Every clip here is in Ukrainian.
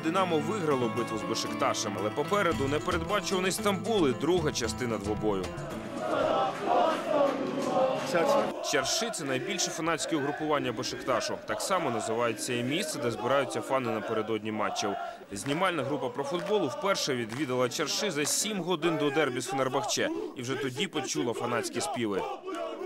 Динамо виграло битву з Бешикташем, але попереду непередбачуваний Стамбул і друга частина двобою. Чарши це найбільше фанатське угрупування Бешикташу. Так само називається і місце, де збираються фани напередодні матчів. Знімальна група про футболу вперше відвідала Чарши за 7 годин до дербі з Фенербахче і вже тоді почула фанатські співи.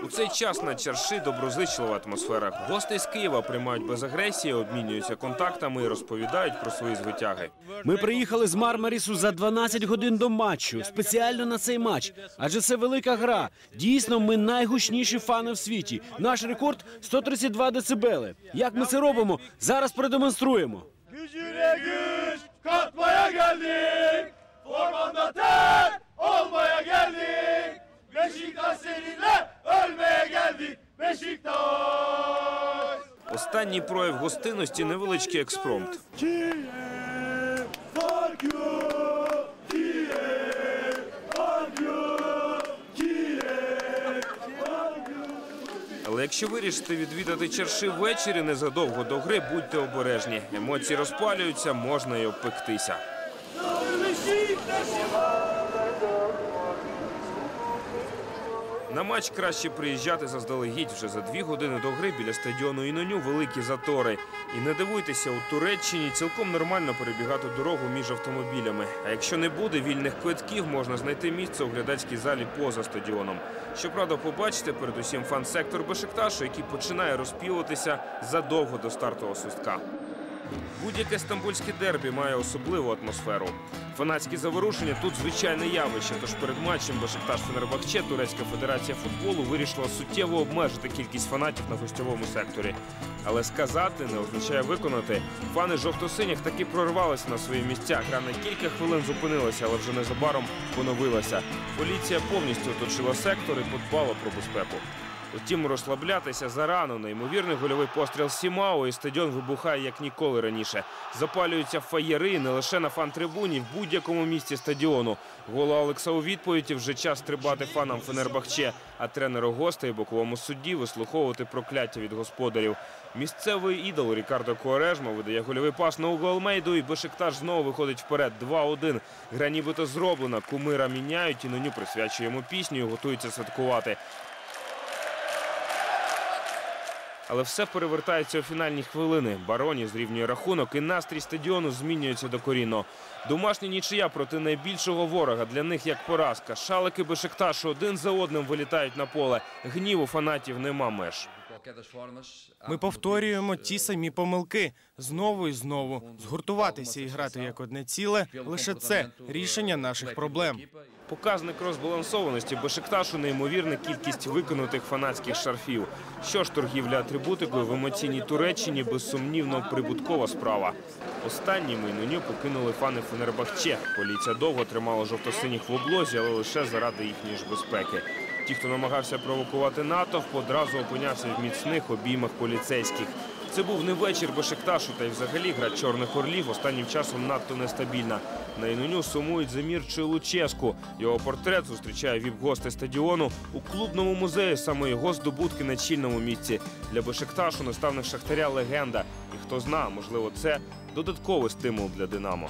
У цей час на чарши доброзичлива атмосфера. Гости з Києва приймають без агресії, обмінюються контактами і розповідають про свої звитяги. Ми приїхали з Мармарісу за 12 годин до матчу, спеціально на цей матч. Адже це велика гра. Дійсно, ми найгучніші фани в світі. Наш рекорд 132 децибели. Як ми це робимо? Зараз продемонструємо. Gücüne güç katmaya geldik. Ormanda tek Останній прояв гостинності невеличкий експромт. Але якщо вирішите відвідати чарши ввечері незадовго до гри, будьте обережні. Емоції розпалюються, можна й обпектися. На матч краще приїжджати заздалегідь вже за дві години до гри біля стадіону Іноню великі затори. І не дивуйтеся, у Туреччині цілком нормально перебігати дорогу між автомобілями. А якщо не буде вільних квитків, можна знайти місце у глядацькій залі поза стадіоном. Щоправда, побачите передусім фан-сектор Бешикташу, який починає розпівуватися задовго до стартового свистка. Будь-яке стамбульське дербі має особливу атмосферу. Фанатські заворушення тут звичайне явище. Тож перед матчем Бешикташ Фенербахче Турецька федерація футболу вирішила суттєво обмежити кількість фанатів на гостьовому секторі. Але сказати не означає виконати. Фани жовто-синіх таки прорвалися на свої місця. Гра на кілька хвилин зупинилася, але вже незабаром поновилася. Поліція повністю оточила сектор і подбала про безпеку. Втім, розслаблятися зарано. Неймовірний гольовий постріл Сімао і стадіон вибухає як ніколи раніше. Запалюються фаєри не лише на фан-трибуні, в будь-якому місці стадіону. Голо Алекса у відповіді вже час стрибати фанам Фенербахче, а тренеру гостей боковому судді вислуховувати прокляття від господарів. Місцевий ідол Рікардо Куарежма видає гольовий пас на угол і Бешикташ знову виходить вперед 2-1. Гра нібито зроблена. Кумира міняють і наню присвячує йому пісню і готується святкувати. Але все перевертається у фінальні хвилини. Бароні зрівнює рахунок, і настрій стадіону змінюється докорінно. Домашня нічия проти найбільшого ворога для них як поразка. Шалики Бешикташу один за одним вилітають на поле. Гніву фанатів нема меж. Ми повторюємо ті самі помилки знову і знову. Згуртуватися і грати як одне ціле лише це рішення наших проблем. Показник розбалансованості Бешикташу неймовірна кількість викинутих фанатських шарфів. Що ж торгівля атрибутикою в емоційній Туреччині безсумнівно прибуткова справа. Останніми меню покинули фани Фенербахче. Поліція довго тримала жовто-синіх в облозі, але лише заради їхньої ж безпеки. Ті, хто намагався провокувати натовп, одразу опинявся в міцних обіймах поліцейських. Це був не вечір Бешикташу, та й взагалі гра чорних орлів останнім часом надто нестабільна. На Інуню сумують за Мірчою Луческу. Його портрет зустрічає віп-гости стадіону у клубному музеї. Саме його здобутки на чільному місці. Для Бешикташу наставник Шахтаря легенда. І хто зна, можливо, це додатковий стимул для Динамо.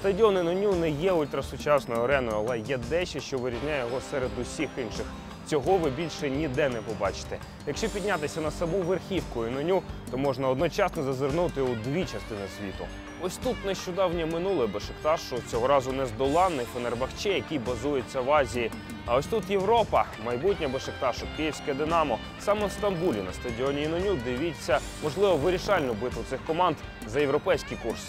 Стадіон Інуню не є ультрасучасною ареною, але є дещо, що вирізняє його серед усіх інших. Цього ви більше ніде не побачите. Якщо піднятися на саму верхівку Інуню, то можна одночасно зазирнути у дві частини світу. Ось тут нещодавнє минуле Бешикташу, цього разу нездоланний Фенербахче, який базується в Азії. А ось тут Європа, майбутнє Бешикташу, Київське Динамо. Саме в Стамбулі на стадіоні Іноню дивіться, можливо, вирішальну битву цих команд за європейський курс.